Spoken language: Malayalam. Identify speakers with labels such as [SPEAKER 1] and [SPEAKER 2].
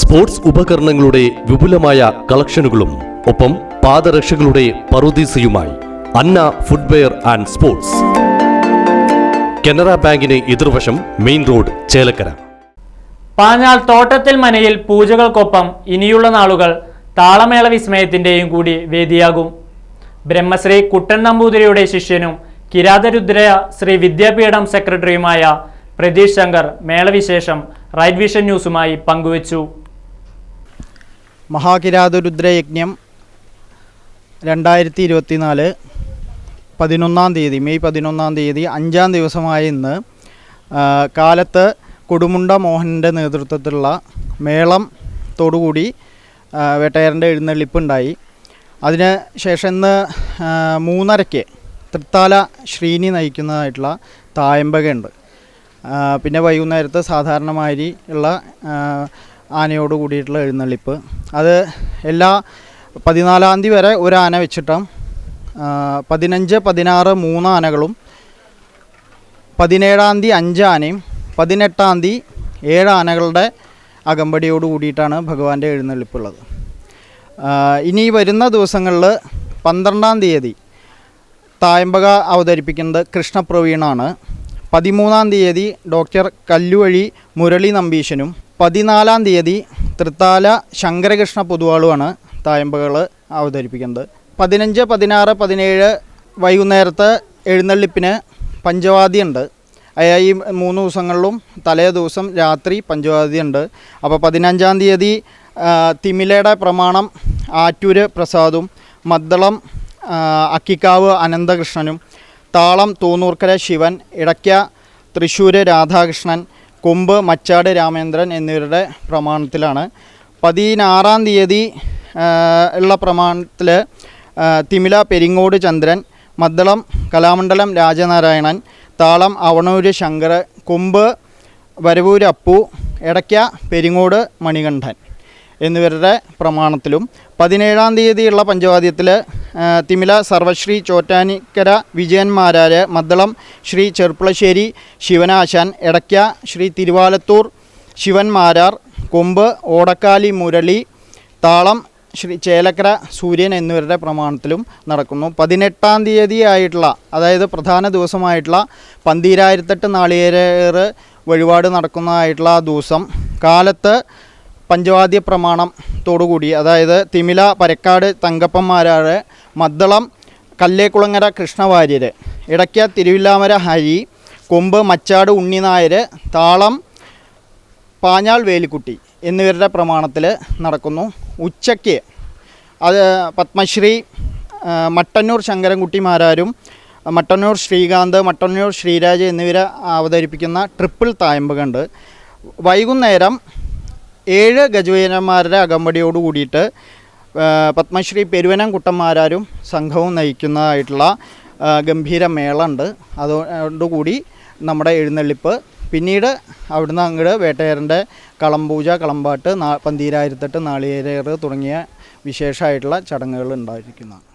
[SPEAKER 1] സ്പോർട്സ് ഉപകരണങ്ങളുടെ വിപുലമായ കളക്ഷനുകളും ഒപ്പം പാദരക്ഷകളുടെ പറുദീസയുമായി Anna footwear and sports. Canara ബാങ്കിന് എതിർവശം മെയിൻ റോഡ് ചേലക്കര.
[SPEAKER 2] പാഞ്ഞാൽ തോട്ടത്തിൽ മനയിൽ പൂജകൾക്കൊപ്പം ഇനിയുള്ള നാളുകൾ താളമേള വിസ്മയത്തിന്റെയും കൂടി വേദിയാകും. ബ്രഹ്മശ്രീ കുട്ടൻ നമ്പൂതിരിയുടെ ശിഷ്യനും കിരാതരുദ്ര ശ്രീ വിദ്യാപീഠം സെക്രട്ടറിയുമായ പ്രതീഷ് ശങ്കർ മേളവിശേഷം റൈറ്റ് വിഷൻ ന്യൂസുമായി പങ്കുവച്ചു.
[SPEAKER 3] മഹാകിരാതരുദ്രയജ്ഞം രണ്ടായിരത്തി ഇരുപത്തി നാല് പതിനൊന്നാം തീയതി മെയ് പതിനൊന്നാം തീയതി അഞ്ചാം ദിവസമായ ഇന്ന് കാലത്ത് കൊടുമുണ്ട മോഹനന്റെ നേതൃത്വത്തിലുള്ള മേളം തോടുകൂടി വേട്ടയാറിന്റെ എഴുന്നള്ളിപ്പുണ്ടായി. അതിന് ശേഷം ഇന്ന് മൂന്നരയ്ക്ക് തൃത്താല ശ്രീനി നയിക്കുന്നതായിട്ടുള്ള തായമ്പകയുണ്ട്. പിന്നെ വൈകുന്നേരത്ത് സാധാരണമായി ഉള്ള ആനയോട് കൂടിയിട്ടുള്ള എഴുന്നള്ളിപ്പ്. അത് എല്ലാ പതിനാലാം തീയതി വരെ ഒരു ആന വെച്ചിട്ടും ആ, പതിനഞ്ച് പതിനാറ് മൂന്ന് ആനകളും പതിനേഴാം തീയതി അഞ്ച് ആനയും പതിനെട്ടാം തീയതി ഏഴ് ആനകളുടെ അകമ്പടിയോട് കൂടിയിട്ടാണ് ഭഗവാന്റെ എഴുന്നള്ളിപ്പുള്ളത്. ഇനി വരുന്ന ദിവസങ്ങളിൽ പന്ത്രണ്ടാം തീയതി തായമ്പക അവതരിപ്പിക്കുന്നത് കൃഷ്ണപ്രവീണാണ്. പതിമൂന്നാം തീയതി ഡോക്ടർ കല്ലുവഴി മുരളി നമ്പീശനും പതിനാലാം തീയതി തൃത്താല ശങ്കരകൃഷ്ണ പൊതുവാളുമാണ് തായമ്പകൾ അവതരിപ്പിക്കുന്നത്. പതിനഞ്ച് പതിനാറ് പതിനേഴ് വൈകുന്നേരത്തെ എഴുന്നള്ളിപ്പിന് പഞ്ചവാദിയുണ്ട്. അയ- ഈ മൂന്ന് ദിവസങ്ങളിലും തലേ ദിവസം രാത്രി പഞ്ചവാദിയുണ്ട്. അപ്പോൾ പതിനഞ്ചാം തീയതി തിമിലയുടെ പ്രമാണം ആറ്റൂര് പ്രസാദും മദ്ദളം അക്കിക്കാവ് അനന്തകൃഷ്ണനും താളം തൂന്നൂർക്കര ശിവൻ ഇടയ്ക്ക തൃശ്ശൂർ രാധാകൃഷ്ണൻ കൊമ്പ് മച്ചാട് രാമേന്ദ്രൻ എന്നിവരുടെ പ്രമാണത്തിലാണ്. പതിനാറാം തീയതി ഉള്ള പ്രമാണത്തിൽ തിമില പെരിങ്ങോട് ചന്ദ്രൻ മദ്ദളം കലാമണ്ഡലം രാജനാരായണൻ താളം അവണൂര് ശങ്കർ കൊമ്പ് വരവൂര് അപ്പു എടയ്ക്ക പെരിങ്ങോട് മണികണ്ഠൻ എന്നിവരുടെ പ്രമാണത്തിലും. പതിനേഴാം തീയതിയുള്ള പഞ്ചവാദ്യത്തിൽ തിമില സർവശ്രീ ചോറ്റാനിക്കര വിജയന്മാരാര് മദ്ദളം ശ്രീ ചെർപ്പുളശ്ശേരി ശിവനാശാൻ എടയ്ക്ക ശ്രീ തിരുവാലത്തൂർ ശിവന്മാരാർ മാരാർ കൊമ്പ് ഓടക്കാലി മുരളി താളം ശ്രീ ചേലക്കര സൂര്യൻ എന്നിവരുടെ പ്രമാണത്തിലും നടക്കുന്നു. പതിനെട്ടാം തീയതി ആയിട്ടുള്ള അതായത് പ്രധാന ദിവസമായിട്ടുള്ള പന്തീരായിരത്തെട്ട് നാളികേര വഴിപാട് നടക്കുന്നതായിട്ടുള്ള ആ ദിവസം. കാലത്ത് പഞ്ചവാദ്യ പ്രമാണത്തോടുകൂടി അതായത് തിമില പരക്കാട് തങ്കപ്പന്മാരാറ് മദ്ദളം കല്ലേക്കുളങ്ങര കൃഷ്ണവാര്യർ ഇടയ്ക്ക തിരുവില്ലാമര ഹരി കൊമ്പ് മച്ചാട് ഉണ്ണിനായർ താളം പാഞ്ഞാൾ വേലിക്കുട്ടി എന്നിവരുടെ പ്രമാണത്തിൽ നടക്കുന്നു. ഉച്ചയ്ക്ക് അത് പത്മശ്രീ മട്ടന്നൂർ മട്ടന്നൂർ ശങ്കരൻകുട്ടിമാരാരും മട്ടന്നൂർ ശ്രീകാന്ത് മട്ടന്നൂർ ശ്രീരാജ് എന്നിവരെ അവതരിപ്പിക്കുന്ന ട്രിപ്പിൾ തായമ്പ് കണ്ട് വൈകുന്നേരം ഏഴ് ഗജവീരന്മാരുടെ അകമ്പടിയോട് കൂടിയിട്ട് പത്മശ്രീ പെരുവനം കുട്ടന്മാരാരും സംഘവും നയിക്കുന്നതായിട്ടുള്ള ഗംഭീര മേള ഉണ്ട് അതോടുകൂടി നമ്മുടെ എഴുന്നള്ളിപ്പ്. പിന്നീട് അവിടുന്ന് അങ്ങോട്ട് വേട്ടയാറിന്റെ കളംപൂജ കളമ്പാട്ട് നാ പന്തീരായിരത്തെട്ട് നാളികേരേറ് തുടങ്ങിയ വിശേഷമായിട്ടുള്ള ചടങ്ങുകൾ ഉണ്ടായിരിക്കുന്നതാണ്